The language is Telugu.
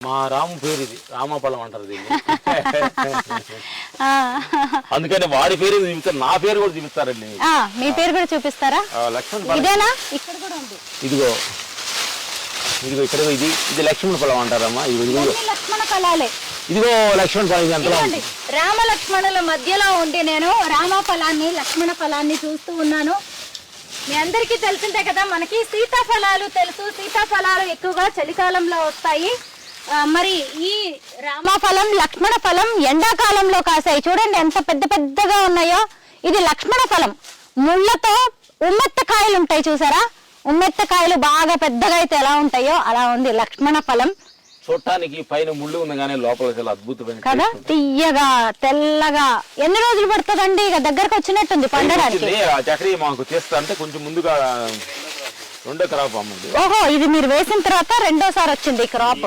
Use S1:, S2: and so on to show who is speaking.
S1: మా రాము పేరు ఇది రామఫలం అంటారు దీన్ని.
S2: ఆ,
S1: అందుకని వాడి పేరు చూపిస్తారు నా పేరు కూడా చూపిస్తారండి.
S2: ఆ, మీ పేరు కూడా చూపిస్తారా?
S1: లక్ష్మణ్
S2: ఇదేనా? ఇక్కడ కూడా ఉంది.
S1: ఇదిగో ఇదిగో ఇక్కడ ఇది ఇది లక్ష్మణ ఫలం అంటారమ్మా
S2: ఇవన్నీ లక్ష్మణ ఫలాలే.
S1: ఇదిగో లక్ష్మణ ఫలం ఇది ఎంతలో
S2: రామ లక్ష్మణుల మధ్యలో ఉండి నేను రామ ఫలాన్ని లక్ష్మణ ఫలాన్ని చూస్తూ ఉన్నాను. మీ అందరికీ తెలిసిందే కదా మనకి సీతాఫలాలు తెలుసు. సీతాఫలాలు ఎక్కువగా చలికాలంలో వస్తాయి. మరి ఈ రామఫలం లక్ష్మణ ఫలం ఎండాకాలంలో కాసాయి. చూడండి ఎంత పెద్ద పెద్దగా ఉన్నాయో. ఇది లక్ష్మణ ఫలం. ముళ్ళతో ఉమ్మెత్త కాయలు ఉంటాయి చూసారా? ఉమ్మెత్త కాయలు బాగా పెద్దగా అయితే ఎలా ఉంటాయో అలా ఉంది లక్ష్మణ ఫలం.
S1: చూడటానికి పైన ముళ్ళు ఉంది కానీ లోపల చాలా అద్భుతమైన
S2: కదా? తీయగా తెల్లగా. ఎన్ని రోజులు పడుతుందండి? ఇక దగ్గరకు వచ్చినట్టుంది పండడానికి.
S1: చక్రీ మాకు చేస్తా అంటే కొంచెం ముందుగా రెండో క్రాప్ అమ్మండి.
S2: ఓహో ఇది మీరు వేసిన తర్వాత రెండోసారి వచ్చింది ఈ క్రాప్.